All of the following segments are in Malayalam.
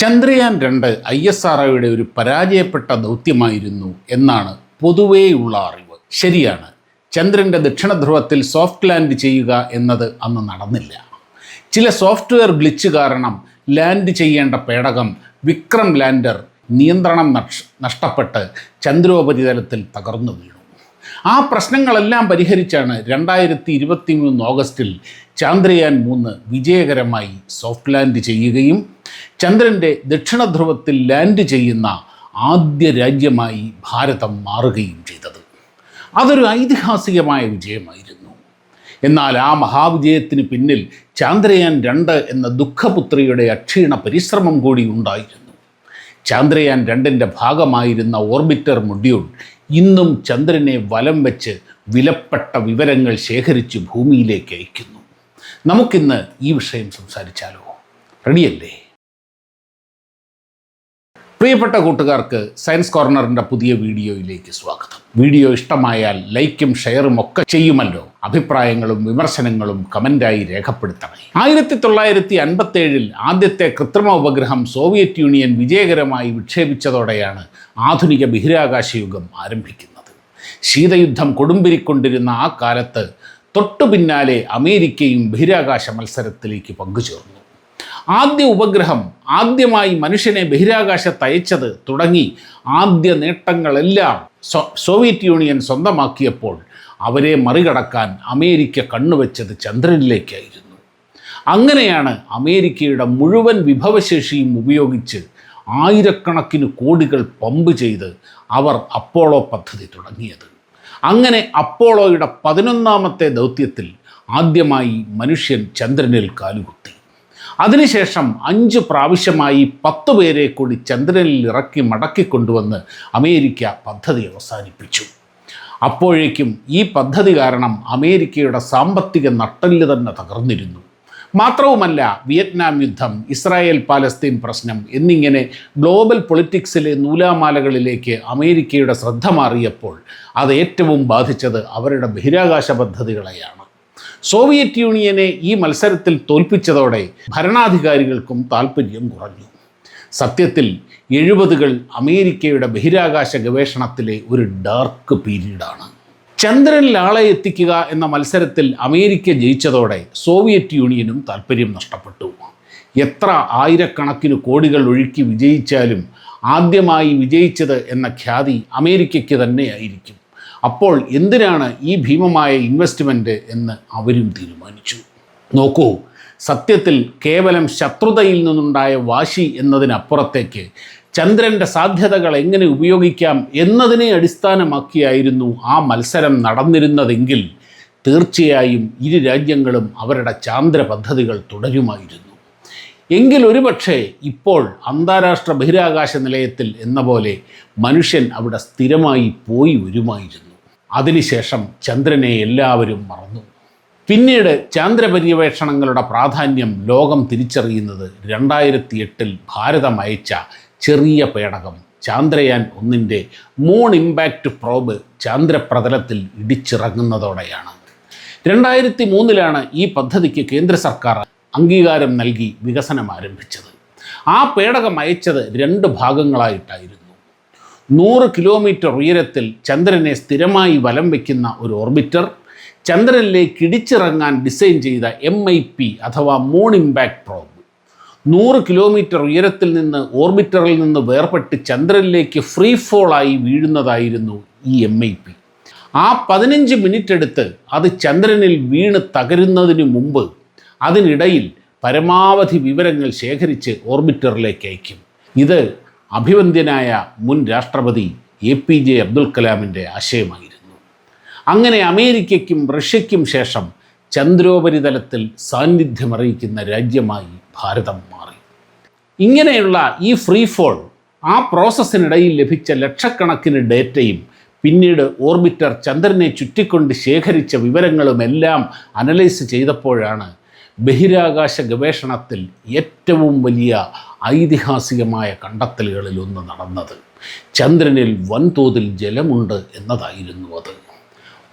ചന്ദ്രയാൻ രണ്ട് ഐ എസ് ആർ ഒയുടെ ഒരു പരാജയപ്പെട്ട ദൗത്യമായിരുന്നു എന്നാണ് പൊതുവേയുള്ള അറിവ്. ശരിയാണ്. ചന്ദ്രന്റെ ദക്ഷിണധ്രുവത്തിൽ സോഫ്റ്റ് ലാൻഡ് ചെയ്യുക എന്നത് അന്ന് നടന്നില്ല. ചില സോഫ്റ്റ്വെയർ ഗ്ലിച്ച് കാരണം ലാൻഡ് ചെയ്യേണ്ട പേടകം വിക്രം ലാൻഡർ നിയന്ത്രണം നഷ് നഷ്ടപ്പെട്ട് ചന്ദ്രോപരിതലത്തിൽ തകർന്നു വീണു. ആ പ്രശ്നങ്ങളെല്ലാം പരിഹരിച്ചാണ് രണ്ടായിരത്തി ഇരുപത്തി മൂന്ന് ഓഗസ്റ്റിൽ ചാന്ദ്രയാൻ മൂന്ന് വിജയകരമായി സോഫ്റ്റ് ലാൻഡ് ചെയ്യുകയും ചന്ദ്രന്റെ ദക്ഷിണധ്രുവത്തിൽ ലാൻഡ് ചെയ്യുന്ന ആദ്യ രാജ്യമായി ഭാരതം മാറുകയും ചെയ്തത്. അതൊരു ഐതിഹാസികമായ വിജയമായിരുന്നു. എന്നാൽ ആ മഹാവിജയത്തിന് പിന്നിൽ ചാന്ദ്രയാൻ രണ്ട് എന്ന ദുഃഖപുത്രിയുടെ അക്ഷീണ പരിശ്രമം കൂടി ഉണ്ടായിരുന്നു. ചാന്ദ്രയാൻ രണ്ടിന്റെ ഭാഗമായിരുന്ന ഓർബിറ്റർ മൊഡ്യൂൾ ഇന്നും ചന്ദ്രനെ വലം വെച്ച് വിലപ്പെട്ട വിവരങ്ങൾ ശേഖരിച്ച് ഭൂമിയിലേക്ക് അയക്കുന്നു നമുക്കിന്ന് ഈ വിഷയം സംസാരിച്ചാലോ? റെഡിയല്ലേ പ്രിയപ്പെട്ട കൂട്ടുകാർക്ക് സയൻസ് കോർണറിന്റെ പുതിയ വീഡിയോയിലേക്ക് സ്വാഗതം. വീഡിയോ ഇഷ്ടമായാൽ ലൈക്കും ഷെയറും ഒക്കെ ചെയ്യുമല്ലോ. അഭിപ്രായങ്ങളും വിമർശനങ്ങളും കമന്റായി രേഖപ്പെടുത്തണേ. ആയിരത്തി തൊള്ളായിരത്തി അൻപത്തേഴിൽ ആദ്യത്തെ കൃത്രിമ ഉപഗ്രഹം സോവിയറ്റ് യൂണിയൻ വിജയകരമായി വിക്ഷേപിച്ചതോടെയാണ് ആധുനിക ബഹിരാകാശ യുഗം ആരംഭിക്കുന്നത്. ശീതയുദ്ധം കൊടുമ്പിരിക്കൊണ്ടിരുന്ന ആ കാലത്ത് തൊട്ടു പിന്നാലെ അമേരിക്കയും ബഹിരാകാശ മത്സരത്തിലേക്ക് പങ്കുചേർന്നു. ആദ്യ ഉപഗ്രഹം ആദ്യമായി മനുഷ്യനെ ബഹിരാകാശത്ത് അയച്ചത് തുടങ്ങി ആദ്യ നേട്ടങ്ങളെല്ലാം സോവിയറ്റ് യൂണിയൻ സ്വന്തമാക്കിയപ്പോൾ അവരെ മറികടക്കാൻ അമേരിക്ക കണ്ണുവെച്ചത് ചന്ദ്രനിലേക്കായിരുന്നു. അങ്ങനെയാണ് അമേരിക്കയുടെ മുഴുവൻ വിഭവശേഷിയും ഉപയോഗിച്ച് ആയിരക്കണക്കിന് കോടികൾ പമ്പ് ചെയ്ത് അവർ അപ്പോളോ പദ്ധതി തുടങ്ങിയത്. അങ്ങനെ അപ്പോളോയുടെ പതിനൊന്നാമത്തെ ദൗത്യത്തിൽ ആദ്യമായി മനുഷ്യൻ ചന്ദ്രനിൽ കാലുകുത്തി. അതിനുശേഷം അഞ്ച് പ്രാവശ്യമായി പത്ത് പേരെ കൂടി ചന്ദ്രനിൽ ഇറക്കി മടക്കി മടക്കിക്കൊണ്ടുവന്ന് അമേരിക്ക പദ്ധതി അവസാനിപ്പിച്ചു. അപ്പോഴേക്കും ഈ പദ്ധതി കാരണം അമേരിക്കയുടെ സാമ്പത്തിക നട്ടൽ തന്നെ തകർന്നിരുന്നു. മാത്രവുമല്ല വിയറ്റ്നാം യുദ്ധം ഇസ്രായേൽ പാലസ്തീൻ പ്രശ്നം എന്നിങ്ങനെ ഗ്ലോബൽ പൊളിറ്റിക്സിലെ നൂലാമാലകളിലേക്ക് അമേരിക്കയുടെ ശ്രദ്ധ മാറിയപ്പോൾ അത് ഏറ്റവും ബാധിച്ചത് അവരുടെ ബഹിരാകാശ പദ്ധതികളെയാണ്. സോവിയറ്റ് യൂണിയനെ ഈ മത്സരത്തിൽ തോൽപ്പിച്ചതോടെ ഭരണാധികാരികൾക്കും താൽപ്പര്യം കുറഞ്ഞു. സത്യത്തിൽ എഴുപതുകൾ അമേരിക്കയുടെ ബഹിരാകാശ ഗവേഷണത്തിലെ ഒരു ഡാർക്ക് പീരീഡാണ്. ചന്ദ്രനിൽ ആളെ എത്തിക്കുക എന്ന മത്സരത്തിൽ അമേരിക്ക ജയിച്ചതോടെ സോവിയറ്റ് യൂണിയനും താൽപ്പര്യം നഷ്ടപ്പെട്ടു. എത്ര ആയിരക്കണക്കിന് കോടികൾ ഒഴുക്കി വിജയിച്ചാലും ആദ്യമായി വിജയിച്ചത് എന്ന ഖ്യാതി അമേരിക്കയ്ക്ക് തന്നെയായിരിക്കും. അപ്പോൾ എന്തിനാണ് ഈ ഭീമമായ ഇൻവെസ്റ്റ്മെന്റ് എന്ന് അവരും തീരുമാനിച്ചു? നോക്കൂ സത്യത്തിൽ കേവലം ശത്രുതയിൽ നിന്നുണ്ടായ വാശി എന്നതിനപ്പുറത്തേക്ക് ചന്ദ്രന്റെ സാധ്യതകൾ എങ്ങനെ ഉപയോഗിക്കാം എന്നതിനെ അടിസ്ഥാനമാക്കിയായിരുന്നു ആ മത്സരം നടന്നിരുന്നതെങ്കിൽ തീർച്ചയായും ഇരു രാജ്യങ്ങളും അവരുടെ ചാന്ദ്ര പദ്ധതികൾ തുടരുമായിരുന്നു. എങ്കിൽ ഒരുപക്ഷെ ഇപ്പോൾ അന്താരാഷ്ട്ര ബഹിരാകാശ നിലയത്തിൽ എന്ന പോലെ മനുഷ്യൻ അവിടെ സ്ഥിരമായി പോയി വരുമായിരുന്നു. അതിനുശേഷം ചന്ദ്രനെ എല്ലാവരും മറന്നു. പിന്നീട് ചാന്ദ്രപര്യവേഷണങ്ങളുടെ പ്രാധാന്യം ലോകം തിരിച്ചറിയുന്നത് രണ്ടായിരത്തി എട്ടിൽ ഭാരതം അയച്ച ചെറിയ പേടകം ചാന്ദ്രയാൻ ഒന്നിന്റെ മൂൺ ഇമ്പാക്റ്റ് പ്രോബ് ചാന്ദ്രപ്രതലത്തിൽ ഇടിച്ചിറങ്ങുന്നതോടെയാണ്. രണ്ടായിരത്തി മൂന്നിലാണ് ഈ പദ്ധതിക്ക് കേന്ദ്ര സർക്കാർ അംഗീകാരം നൽകി വികസനം ആരംഭിച്ചത്. ആ പേടകം അയച്ചത് രണ്ട് ഭാഗങ്ങളായിട്ടായിരുന്നു. നൂറ് കിലോമീറ്റർ ഉയരത്തിൽ ചന്ദ്രനെ സ്ഥിരമായി വലം വയ്ക്കുന്ന ഒരു ഓർബിറ്റർ ചന്ദ്രനിലേക്ക് ഇടിച്ചിറങ്ങാൻ ഡിസൈൻ ചെയ്ത എം ഐ പി അഥവാ മൂൺ ഇമ്പാക്ട് പ്രോബ് നൂറ് കിലോമീറ്റർ ഉയരത്തിൽ നിന്ന് ഓർബിറ്ററിൽ നിന്ന് വേർപെട്ട് ചന്ദ്രനിലേക്ക് ഫ്രീ ഫോളായി വീഴുന്നതായിരുന്നു ഈ എം ഐ പി ആ പതിനഞ്ച് മിനിറ്റ് എടുത്ത് അത് ചന്ദ്രനിൽ വീണ് തകരുന്നതിന് മുമ്പ് അതിനിടയിൽ പരമാവധി വിവരങ്ങൾ ശേഖരിച്ച് ഓർബിറ്ററിലേക്ക് അയക്കും ഇത് അഭിവന്ദ്യനായ മുൻ രാഷ്ട്രപതി എ പി ജെ അബ്ദുൽ കലാമിന്റെ ആശയമായിരുന്നു. അങ്ങനെ അമേരിക്കയ്ക്കും റഷ്യയ്ക്കും ശേഷം ചന്ദ്രോപരിതലത്തിൽ സാന്നിധ്യമറിയിക്കുന്ന രാജ്യമായി ഭാരതം മാറി. ഇങ്ങനെയുള്ള ഈ ഫ്രീ ഫോൾ ആ പ്രോസസ്സിനിടയിൽ ലഭിച്ച ലക്ഷക്കണക്കിന് ഡേറ്റയും പിന്നീട് ഓർബിറ്റർ ചന്ദ്രനെ ചുറ്റിക്കൊണ്ട് ശേഖരിച്ച വിവരങ്ങളുമെല്ലാം അനലൈസ് ചെയ്തപ്പോഴാണ് ബഹിരാകാശ ഗവേഷണത്തിൽ ഏറ്റവും വലിയ ഐതിഹാസികമായ കണ്ടെത്തലുകളിലൊന്ന് നടന്നത്. ചന്ദ്രനിൽ വൻതോതിൽ ജലമുണ്ട് എന്നതായിരുന്നു അത്.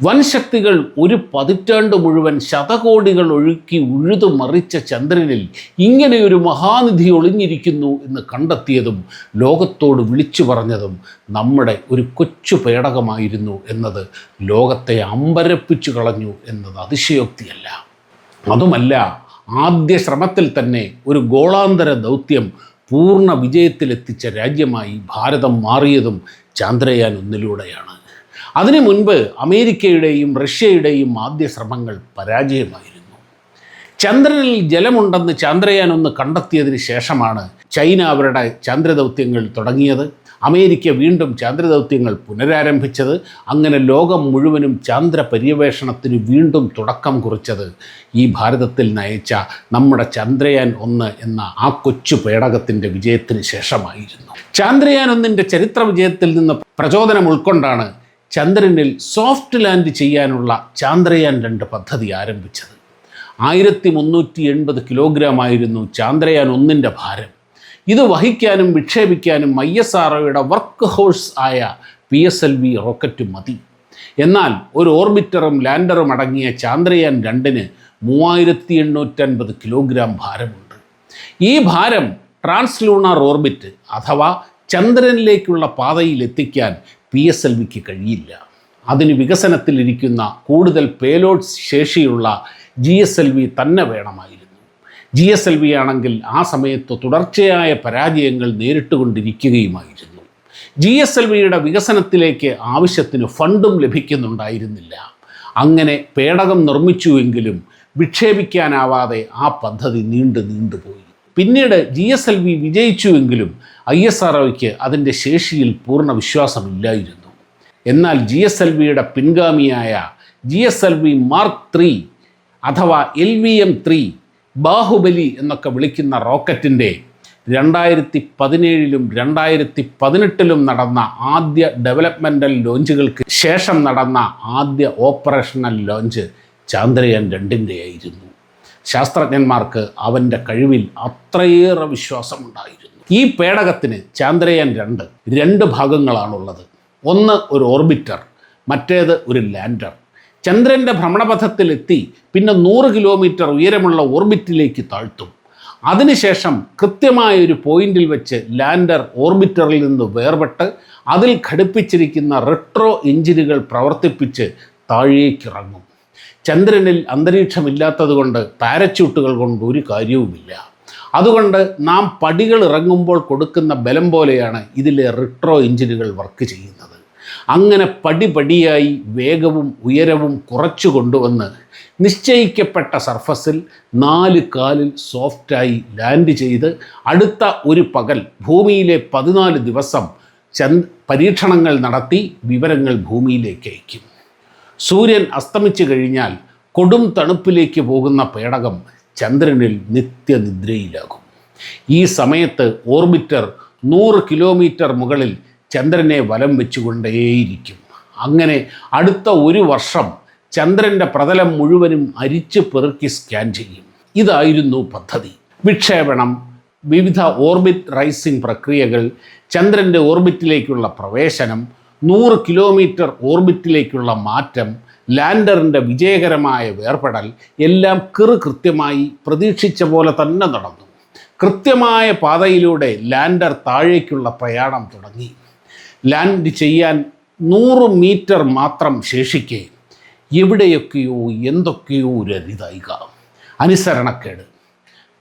വൻശക്തികൾ ഒരു പതിറ്റാണ്ട് മുഴുവൻ ശതകോടികൾ ഒഴുക്കി ഉഴുതു മറിച്ച ചന്ദ്രനിൽ ഇങ്ങനെയൊരു മഹാനിധി ഒളിഞ്ഞിരിക്കുന്നു എന്ന് കണ്ടെത്തിയതും ലോകത്തോട് വിളിച്ചു പറഞ്ഞതും നമ്മുടെ ഒരു കൊച്ചു പേടകമായിരുന്നു എന്നത് ലോകത്തെ അമ്പരപ്പിച്ചു കളഞ്ഞു എന്നത് അതിശയോക്തിയല്ല. അതുമല്ല ആദ്യ ശ്രമത്തിൽ തന്നെ ഒരു ഗോളാന്തര ദൗത്യം പൂർണ വിജയത്തിലെത്തിച്ച രാജ്യമായി ഭാരതം മാറിയതും ചാന്ദ്രയാൻ ഒന്നിലൂടെയാണ്. അതിനു മുൻപ് അമേരിക്കയുടെയും റഷ്യയുടെയും ആദ്യ ശ്രമങ്ങൾ പരാജയമായിരുന്നു. ചന്ദ്രനിൽ ജലമുണ്ടെന്ന് ചാന്ദ്രയാൻ ഒന്ന് കണ്ടെത്തിയതിന് ശേഷമാണ് ചൈന അവരുടെ ചന്ദ്രദൗത്യങ്ങൾ തുടങ്ങിയത്. അമേരിക്ക വീണ്ടും ചാന്ദ്രദൗത്യങ്ങൾ പുനരാരംഭിച്ചത് അങ്ങനെ ലോകം മുഴുവനും ചാന്ദ്ര പര്യവേഷണത്തിന് വീണ്ടും തുടക്കം കുറിച്ചത്. ഈ ഭാരതത്തിൽ നയിച്ച നമ്മുടെ ചന്ദ്രയാൻ ഒന്ന് എന്ന ആ കൊച്ചു പേടകത്തിന്റെ വിജയത്തിന് ശേഷമായിരുന്നു. ചാന്ദ്രയാൻ ഒന്നിന്റെ ചരിത്ര വിജയത്തിൽ നിന്ന് പ്രചോദനം ഉൾക്കൊണ്ടാണ് ചന്ദ്രനിൽ സോഫ്റ്റ് ലാൻഡ് ചെയ്യാനുള്ള ചാന്ദ്രയാൻ രണ്ട് പദ്ധതി ആരംഭിച്ചത്. ആയിരത്തി മുന്നൂറ്റി എൺപത് കിലോഗ്രാം ആയിരുന്നു ചാന്ദ്രയാൻ ഒന്നിന്റെ ഭാരം. ഇത് വഹിക്കാനും വിക്ഷേപിക്കാനും I S R work horse ആയ P S L V rocket മതി. എന്നാൽ ഒരു ഓർബിറ്ററും ലാൻഡറും അടങ്ങിയ ചാന്ദ്രയാൻ രണ്ടിന് മൂവായിരത്തി എണ്ണൂറ്റൻപത് കിലോഗ്രാം ഭാരമുണ്ട്. ഈ ഭാരം ട്രാൻസ്ലൂണർ ഓർബിറ്റ് അഥവാ ചന്ദ്രനിലേക്കുള്ള പാതയിൽ എത്തിക്കാൻ പി എസ് എൽ വിക്ക് കഴിയില്ല. അതിന് വികസനത്തിലിരിക്കുന്ന കൂടുതൽ പേലോഡ് ശേഷിയുള്ള ജി എസ് എൽ വി തന്നെ വേണമായിരുന്നു. ജി എസ് എൽ വി ആണെങ്കിൽ ആ സമയത്ത് തുടർച്ചയായ പരാജയങ്ങൾ നേരിട്ടുകൊണ്ടിരിക്കുകയുമായിരുന്നു. ജി എസ് എൽ വിയുടെ വികസനത്തിലേക്ക് ആവശ്യത്തിന് ഫണ്ടും ലഭിക്കുന്നുണ്ടായിരുന്നില്ല. അങ്ങനെ പേടകം നിർമ്മിച്ചുവെങ്കിലും വിക്ഷേപിക്കാനാവാതെ ആ പദ്ധതി നീണ്ടു നീണ്ടുപോയി പിന്നീട് ജി എസ് എൽ വി വിജയിച്ചുവെങ്കിലും ഐ എസ് ആർ ഒയ്ക്ക് അതിന്റെ ശേഷിയിൽ പൂർണ വിശ്വാസമില്ലായിരുന്നു. എന്നാൽ ജി എസ് എൽ വിയുടെ പിൻഗാമിയായ G S L V mark three അഥവാ L V M three Bahubali എന്നൊക്കെ വിളിക്കുന്ന റോക്കറ്റിന്റെ രണ്ടായിരത്തി പതിനേഴിലും രണ്ടായിരത്തി പതിനെട്ടിലും നടന്ന ആദ്യ ഡെവലപ്മെന്റൽ ലോഞ്ചുകൾക്ക് ശേഷം നടന്ന ആദ്യ ഓപ്പറേഷണൽ ലോഞ്ച് ചാന്ദ്രയാൻ രണ്ടിന്റെ ആയിരുന്നു ശാസ്ത്രജ്ഞന്മാർക്ക് അവന്റെ കഴിവിൽ അത്രയേറെ വിശ്വാസമുണ്ടായിരുന്നു. ഈ പേടകത്തിന് ചാന്ദ്രയാൻ രണ്ട് രണ്ട് ഭാഗങ്ങളാണുള്ളത്. ഒന്ന് ഒരു ഓർബിറ്റർ മറ്റേത് ഒരു ലാൻഡർ. ചന്ദ്രന്റെ ഭ്രമണപഥത്തിലെത്തി പിന്നെ നൂറ് കിലോമീറ്റർ ഉയരമുള്ള ഓർബിറ്റിലേക്ക് താഴ്ത്തും. അതിനുശേഷം കൃത്യമായ ഒരു പോയിന്റിൽ വെച്ച് ലാൻഡർ ഓർബിറ്ററിൽ നിന്ന് വേർപെട്ട് അതിൽ ഘടിപ്പിച്ചിരിക്കുന്ന റെട്രോ എഞ്ചിനുകൾ പ്രവർത്തിപ്പിച്ച് താഴേക്കിറങ്ങും. ചന്ദ്രനിൽ അന്തരീക്ഷമില്ലാത്തതുകൊണ്ട് പാരച്യൂട്ടുകൾ കൊണ്ട് ഒരു കാര്യവുമില്ല. അതുകൊണ്ട് നാം പടികൾ ഇറങ്ങുമ്പോൾ കൊടുക്കുന്ന ബലം പോലെയാണ് ഇതിലെ റിട്രോ എഞ്ചിനുകൾ വർക്ക് ചെയ്യുന്നത്. അങ്ങനെ പടിപടിയായി വേഗവും ഉയരവും കുറച്ചു കൊണ്ടുവന്ന് നിശ്ചയിക്കപ്പെട്ട സർഫസിൽ നാല് കാലിൽ സോഫ്റ്റായി ലാൻഡ് ചെയ്ത് അടുത്ത ഒരു പകൽ ഭൂമിയിലെ പതിനാല് ദിവസം ചന്ദ് പരീക്ഷണങ്ങൾ നടത്തി വിവരങ്ങൾ ഭൂമിയിലേക്ക് അയക്കും. സൂര്യൻ അസ്തമിച്ചു കഴിഞ്ഞാൽ കൊടും തണുപ്പിലേക്ക് പോകുന്ന പേടകം ചന്ദ്രനിൽ നിത്യനിദ്രയിലാകും. ഈ സമയത്ത് ഓർബിറ്റർ നൂറ് കിലോമീറ്റർ മുകളിൽ ചന്ദ്രനെ വലം വെച്ചുകൊണ്ടേയിരിക്കും. അങ്ങനെ അടുത്ത ഒരു വർഷം ചന്ദ്രന്റെ പ്രതലം മുഴുവനും അരിച്ച് പെറുക്കി സ്കാൻ ചെയ്യും. ഇതായിരുന്നു പദ്ധതി. വിക്ഷേപണം വിവിധ ഓർബിറ്റ് റൈസിംഗ് പ്രക്രിയകൾ ചന്ദ്രന്റെ ഓർബിറ്റിലേക്കുള്ള പ്രവേശനം നൂറ് കിലോമീറ്റർ ഓർബിറ്റിലേക്കുള്ള മാറ്റം ലാൻഡറിന്റെ വിജയകരമായ വേർപെടൽ എല്ലാം കിറു കൃത്യമായി പ്രതീക്ഷിച്ച പോലെ തന്നെ നടന്നു. കൃത്യമായ പാതയിലൂടെ ലാൻഡർ താഴേക്കുള്ള പ്രയാണം തുടങ്ങി. ലാൻഡ് ചെയ്യാൻ നൂറ് മീറ്റർ മാത്രം ശേഷിക്കെ എവിടെയൊക്കെയോ എന്തൊക്കെയോ ഒരു അരിതായിക അനുസരണക്കേട്.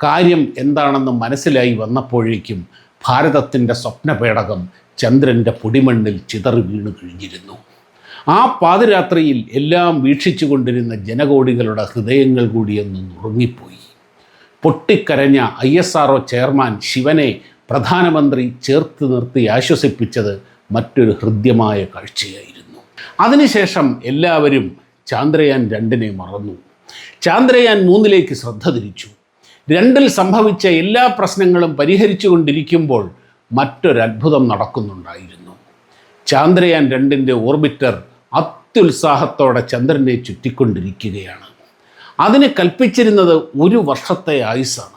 കാര്യം എന്താണെന്ന് മനസ്സിലായി വന്നപ്പോഴേക്കും ഭാരതത്തിന്റെ സ്വപ്നപേടകം ചന്ദ്രന്റെ പൊടിമണ്ണിൽ ചിതറി വീണു കഴിഞ്ഞിരുന്നു. ആ പാതിരാത്രിയിൽ എല്ലാം വീക്ഷിച്ചു കൊണ്ടിരുന്ന ജനകോടികളുടെ ഹൃദയങ്ങൾ കൂടിയൊന്ന് നുറുങ്ങിപ്പോയി. പൊട്ടിക്കരഞ്ഞ ഐ എസ് ആർ ചെയർമാൻ ശിവനെ പ്രധാനമന്ത്രി ചേർത്ത് നിർത്തി ആശ്വസിപ്പിച്ചത് മറ്റൊരു ഹൃദ്യമായ കാഴ്ചയായിരുന്നു. അതിനുശേഷം എല്ലാവരും ചാന്ദ്രയാൻ രണ്ടിനെ മറന്നു. ചാന്ദ്രയാൻ മൂന്നിലേക്ക് ശ്രദ്ധ തിരിച്ചു. രണ്ടിൽ സംഭവിച്ച എല്ലാ പ്രശ്നങ്ങളും പരിഹരിച്ചു കൊണ്ടിരിക്കുമ്പോൾ മറ്റൊരത്ഭുതം നടക്കുന്നുണ്ടായിരുന്നു. ചാന്ദ്രയാൻ രണ്ടിന്റെ ഓർബിറ്റർ അത്യുത്സാഹത്തോടെ ചന്ദ്രനെ ചുറ്റിക്കൊണ്ടിരിക്കുകയാണ്. അതിന് കൽപ്പിച്ചിരുന്നത് ഒരു വർഷത്തെ ആയുസാണ്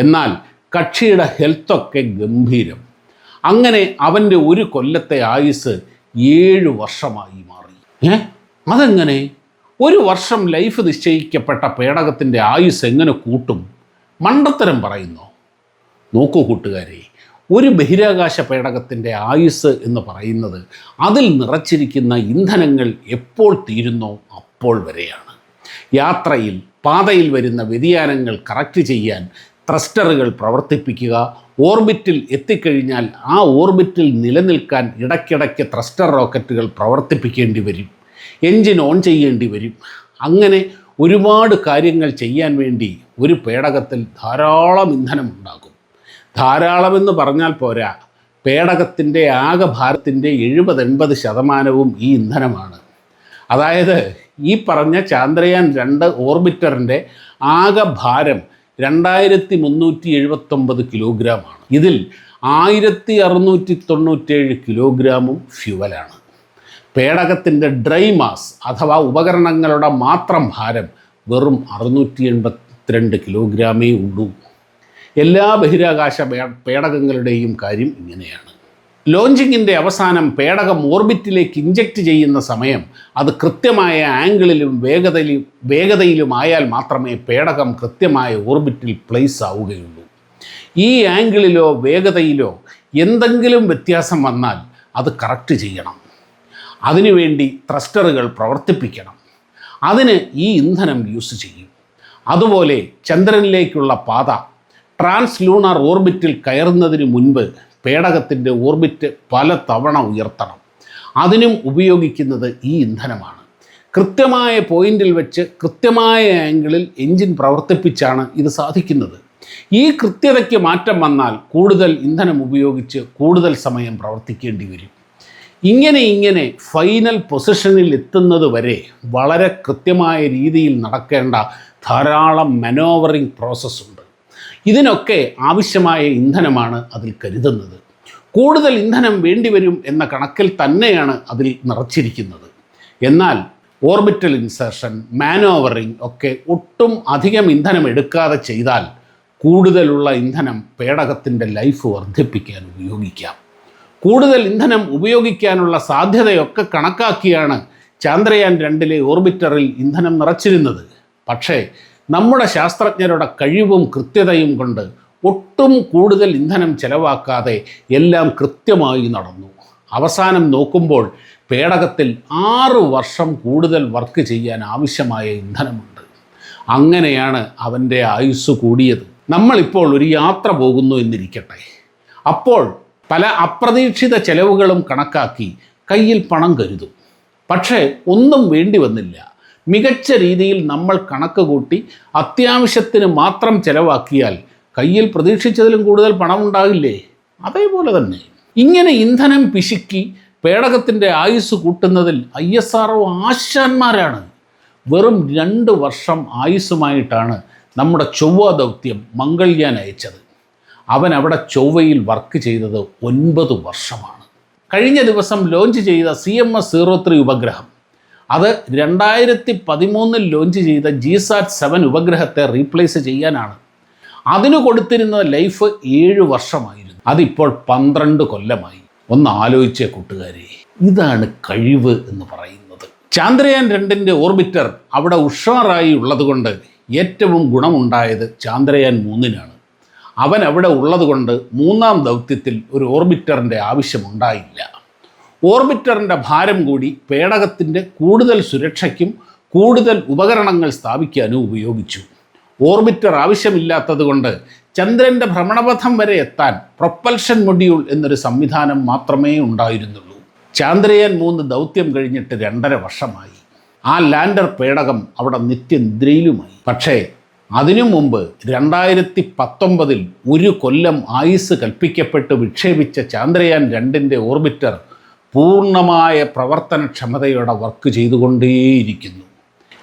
എന്നാൽ കക്ഷിയുടെ ഹെൽത്തൊക്കെ ഗംഭീരം. അങ്ങനെ അവന്റെ ഒരു കൊല്ലത്തെ ആയുസ് ഏഴ് വർഷമായി മാറി. ഏ? അതെങ്ങനെ? ഒരു വർഷം ലൈഫ് നിശ്ചയിക്കപ്പെട്ട പേടകത്തിന്റെ ആയുസ് എങ്ങനെ കൂട്ടും? മണ്ടത്തരം പറയുന്നു? നോക്കൂ കൂട്ടുകാരെ ഒരു ബഹിരാകാശ പേടകത്തിന്റെ ആയുസ് എന്ന് പറയുന്നത് അതിൽ നിറച്ചിരിക്കുന്ന ഇന്ധനങ്ങൾ എപ്പോൾ തീരുന്നോ അപ്പോൾ വരെയാണ്. യാത്രയിൽ പാതയിൽ വരുന്ന വ്യതിയാനങ്ങൾ കറക്റ്റ് ചെയ്യാൻ ത്രസ്റ്ററുകൾ പ്രവർത്തിപ്പിക്കുക ഓർബിറ്റിൽ എത്തിക്കഴിഞ്ഞാൽ ആ ഓർബിറ്റിൽ നിലനിൽക്കാൻ ഇടയ്ക്കിടയ്ക്ക് ത്രസ്റ്റർ റോക്കറ്റുകൾ പ്രവർത്തിപ്പിക്കേണ്ടി വരും. എൻജിൻ ഓൺ ചെയ്യേണ്ടി വരും. അങ്ങനെ ഒരുപാട് കാര്യങ്ങൾ ചെയ്യാൻ വേണ്ടി ഒരു പേടകത്തിൽ ധാരാളം ഇന്ധനം ഉണ്ടാകും. ധാരാളമെന്ന് പറഞ്ഞാൽ പോരാ പേടകത്തിന്റെ ആകെ ഭാരത്തിന്റെ എഴുപത് എൺപത് ശതമാനവും ഈ ഇന്ധനമാണ്. അതായത് ഈ പറഞ്ഞ ചാന്ദ്രയാൻ രണ്ട് ഓർബിറ്ററിന്റെ ആകെ ഭാരം രണ്ടായിരത്തി മുന്നൂറ്റി എഴുപത്തൊമ്പത് കിലോഗ്രാമാണ്. ഇതിൽ ആയിരത്തി അറുന്നൂറ്റി തൊണ്ണൂറ്റേഴ് കിലോഗ്രാമും ഫ്യുവലാണ്. പേടകത്തിന്റെ ഡ്രൈ മാസ് അഥവാ ഉപകരണങ്ങളുടെ മാത്രം ഭാരം വെറും അറുന്നൂറ്റി എൺപത്തിരണ്ട് കിലോഗ്രാമേ ഉള്ളൂ. എല്ലാ ബഹിരാകാശ പേടകങ്ങളുടെയും കാര്യം ഇങ്ങനെയാണ്. ലോഞ്ചിങ്ങിന്റെ അവസാനം പേടകം ഓർബിറ്റിലേക്ക് ഇഞ്ചക്റ്റ് ചെയ്യുന്ന സമയം അത് കൃത്യമായ ആംഗിളിലും വേഗതയിലും വേഗതയിലുമായാൽ മാത്രമേ പേടകം കൃത്യമായ ഓർബിറ്റിൽ പ്ലേസ് ആവുകയുള്ളൂ. ഈ ആംഗിളിലോ വേഗതയിലോ എന്തെങ്കിലും വ്യത്യാസം വന്നാൽ അത് കറക്റ്റ് ചെയ്യണം. അതിനുവേണ്ടി ത്രസ്റ്ററുകൾ പ്രവർത്തിപ്പിക്കണം. അതിന് ഈ ഇന്ധനം യൂസ് ചെയ്യും. അതുപോലെ ചന്ദ്രനിലേക്കുള്ള പാത ട്രാൻസ് ലൂണാർ ഓർബിറ്റിൽ കയറുന്നതിന് മുൻപ് പേടകത്തിന്റെ ഓർബിറ്റ് പല തവണ ഉയർത്തണം. അതിനും ഉപയോഗിക്കുന്നത് ഈ ഇന്ധനമാണ്. കൃത്യമായ പോയിന്റിൽ വെച്ച് കൃത്യമായ ആംഗിളിൽ എൻജിൻ പ്രവർത്തിപ്പിച്ചാണ് ഇത് സാധിക്കുന്നത്. ഈ കൃത്യതയ്ക്ക് മാറ്റം വന്നാൽ കൂടുതൽ ഇന്ധനം ഉപയോഗിച്ച് കൂടുതൽ സമയം പ്രവർത്തിക്കേണ്ടി വരും. ഇങ്ങനെ ഇങ്ങനെ ഫൈനൽ പൊസിഷനിൽ എത്തുന്നത് വരെ വളരെ കൃത്യമായ രീതിയിൽ നടക്കേണ്ട ധാരാളം മനോവറിംഗ് പ്രോസസ്സുണ്ട് ഇതിനൊക്കെ ആവശ്യമായ ഇന്ധനമാണ് അതിൽ കരുതുന്നത്. കൂടുതൽ ഇന്ധനം വേണ്ടിവരും എന്ന കണക്കിൽ തന്നെയാണ് അതിൽ നിറച്ചിരിക്കുന്നത്. എന്നാൽ ഓർബിറ്റൽ ഇൻസർഷൻ മാനോവറിംഗ് ഒക്കെ ഒട്ടും അധികം ഇന്ധനം എടുക്കാതെ ചെയ്താൽ കൂടുതലുള്ള ഇന്ധനം പേടകത്തിന്റെ ലൈഫ് വർദ്ധിപ്പിക്കാൻ ഉപയോഗിക്കാം. കൂടുതൽ ഇന്ധനം ഉപയോഗിക്കാനുള്ള സാധ്യതയൊക്കെ കണക്കാക്കിയാണ് ചാന്ദ്രയാൻ രണ്ടിലെ ഓർബിറ്ററിൽ ഇന്ധനം നിറച്ചിരുന്നത്. പക്ഷേ നമ്മുടെ ശാസ്ത്രജ്ഞരുടെ കഴിവും കൃത്യതയും കൊണ്ട് ഒട്ടും കൂടുതൽ ഇന്ധനം ചെലവാക്കാതെ എല്ലാം കൃത്യമായി നടന്നു. അവസാനം നോക്കുമ്പോൾ പേടകത്തിൽ ആറ് വർഷം കൂടുതൽ വർക്ക് ചെയ്യാൻ ആവശ്യമായ ഇന്ധനമുണ്ട്. അങ്ങനെയാണ് അവന്റെ ആയുസ് കൂടിയത്. നമ്മളിപ്പോൾ ഒരു യാത്ര പോകുന്നു എന്നിരിക്കട്ടെ. അപ്പോൾ പല അപ്രതീക്ഷിത ചെലവുകളും കണക്കാക്കി കയ്യിൽ പണം കരുതും. പക്ഷേ ഒന്നും വേണ്ടി വന്നില്ല. മികച്ച രീതിയിൽ നമ്മൾ കണക്ക് കൂട്ടി അത്യാവശ്യത്തിന് മാത്രം ചിലവാക്കിയാൽ കയ്യിൽ പ്രതീക്ഷിച്ചതിലും കൂടുതൽ പണം ഉണ്ടാകില്ലേ അതേപോലെ തന്നെ. ഇങ്ങനെ ഇന്ധനം പിശുക്കി പേടകത്തിന്റെ ആയുസ് കൂട്ടുന്നതിൽ ഐ എസ് ആർ ആശാന്മാരാണ്. വെറും രണ്ട് വർഷം ആയുസ്സുമായിട്ടാണ് നമ്മുടെ ചൊവ്വ ദൗത്യം മംഗൾയാൻ അയച്ചത്. അവൻ അവിടെ ചൊവ്വയിൽ വർക്ക് ചെയ്തത് ഒൻപത് വർഷമാണ്. കഴിഞ്ഞ ദിവസം ലോഞ്ച് ചെയ്ത C M S zero three ഉപഗ്രഹം അത് രണ്ടായിരത്തി പതിമൂന്നിൽ ലോഞ്ച് ചെയ്ത ജിസാറ്റ് സെവൻ ഉപഗ്രഹത്തെ റീപ്ലേസ് ചെയ്യാനാണ്. അതിന് കൊടുത്തിരുന്ന ലൈഫ് ഏഴ് വർഷമായിരുന്നു. അതിപ്പോൾ പന്ത്രണ്ട് കൊല്ലമായി. ഒന്ന് ആലോചിച്ചേ കൂട്ടുകാരെ. ഇതാണ് കഴിവ് എന്ന് പറയുന്നത്. ചാന്ദ്രയാൻ രണ്ടിന്റെ ഓർബിറ്റർ അവിടെ ഉഷാറായി ഉള്ളതുകൊണ്ട് ഏറ്റവും ഗുണമുണ്ടായത് ചാന്ദ്രയാൻ മൂന്നിനാണ്. അവൻ അവിടെ ഉള്ളതുകൊണ്ട് മൂന്നാം ദൗത്യത്തിൽ ഒരു ഓർബിറ്ററിന്റെ ആവശ്യമുണ്ടായില്ല. ഓർബിറ്ററിന്റെ ഭാരം കൂടി പേടകത്തിന്റെ കൂടുതൽ സുരക്ഷയ്ക്കും കൂടുതൽ ഉപകരണങ്ങൾ സ്ഥാപിക്കാനും ഉപയോഗിച്ചു. ഓർബിറ്റർ ആവശ്യമില്ലാത്തതുകൊണ്ട് ചന്ദ്രന്റെ ഭ്രമണപഥം വരെ എത്താൻ പ്രൊപ്പൽഷൻ മൊഡ്യൂൾ എന്നൊരു സംവിധാനം മാത്രമേ ഉണ്ടായിരുന്നുള്ളൂ. ചാന്ദ്രയാൻ മൂന്ന് ദൗത്യം കഴിഞ്ഞിട്ട് രണ്ടര വർഷമായി. ആ ലാൻഡർ പേടകം അവിടെ നിത്യനിദ്രയിലുമായി. പക്ഷേ അതിനു മുമ്പ് രണ്ടായിരത്തി പത്തൊമ്പതിൽ ഒരു കൊല്ലം ആയുസ് കൽപ്പിക്കപ്പെട്ട് വിക്ഷേപിച്ച ചാന്ദ്രയാൻ രണ്ടിന്റെ ഓർബിറ്റർ പൂർണമായ പ്രവർത്തനക്ഷമതയോടെ വർക്ക് ചെയ്തുകൊണ്ടേയിരിക്കുന്നു.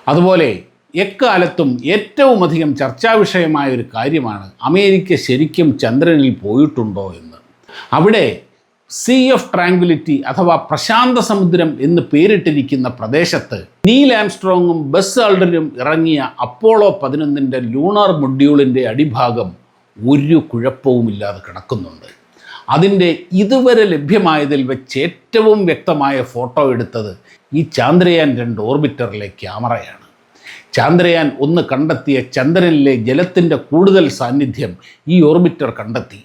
അതുപോലെ എക്കാലത്തും ഏറ്റവും അധികം ചർച്ചാ വിഷയമായ ഒരു കാര്യമാണ് അമേരിക്ക ശരിക്കും ചന്ദ്രനിൽ പോയിട്ടുണ്ടോ എന്ന്. അവിടെ സീ ഓഫ് ട്രാങ്കുലിറ്റി അഥവാ പ്രശാന്ത സമുദ്രം എന്ന് പേരിട്ടിരിക്കുന്ന പ്രദേശത്ത് നീൽ ആംസ്ട്രോങ്ങും ബസ് ആൾഡനും ഇറങ്ങിയ അപ്പോളോ പതിനൊന്നിന്റെ ലൂണാർ മൊഡ്യൂളിന്റെ അടിഭാഗം ഒരു കുഴപ്പവുമില്ലാതെ കിടക്കുന്നുണ്ട്. അതിന്റെ ഇതുവരെ ലഭ്യമായതിൽ വെച്ച് ഏറ്റവും വ്യക്തമായ ഫോട്ടോ എടുത്തത് ഈ ചാന്ദ്രയാൻ രണ്ട് ഓർബിറ്ററിലെ ക്യാമറയാണ്. ചാന്ദ്രയാൻ ഒന്ന് കണ്ടെത്തിയ ചന്ദ്രനിലെ ജലത്തിന്റെ കൂടുതൽ സാന്നിധ്യം ഈ ഓർബിറ്റർ കണ്ടെത്തി.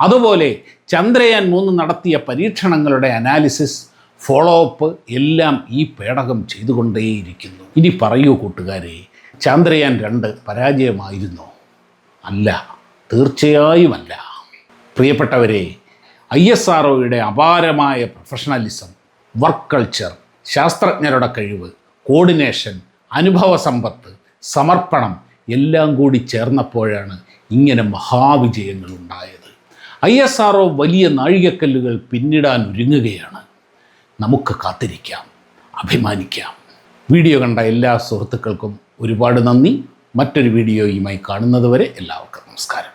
അതുപോലെ ചന്ദ്രയാൻ മൂന്ന് നടത്തിയ പരീക്ഷണങ്ങളുടെ അനാലിസിസ് ഫോളോ അപ്പ് എല്ലാം ഈ പേടകം ചെയ്തുകൊണ്ടേയിരിക്കുന്നു. ഇനി പറയൂ കൂട്ടുകാരെ ചന്ദ്രയാൻ രണ്ട് പരാജയമായിരുന്നോ? അല്ല തീർച്ചയായുമല്ല പ്രിയപ്പെട്ടവരെ ഐ എസ് ആർ അപാരമായ പ്രൊഫഷണലിസം വർക്ക് കൾച്ചർ ശാസ്ത്രജ്ഞരുടെ കഴിവ് കോർഡിനേഷൻ അനുഭവ സമ്പത്ത് സമർപ്പണം എല്ലാം കൂടി ചേർന്നപ്പോഴാണ് ഇങ്ങനെ മഹാവിജയങ്ങൾ ഉണ്ടായത് ഐ എസ് ആർ വലിയ നാഴികക്കല്ലുകൾ പിന്നിടാൻ ഒരുങ്ങുകയാണ്. നമുക്ക് കാത്തിരിക്കാം അഭിമാനിക്കാം. വീഡിയോ കണ്ട എല്ലാ സുഹൃത്തുക്കൾക്കും ഒരുപാട് നന്ദി. മറ്റൊരു വീഡിയോയുമായി കാണുന്നതുവരെ എല്ലാവർക്കും നമസ്കാരം.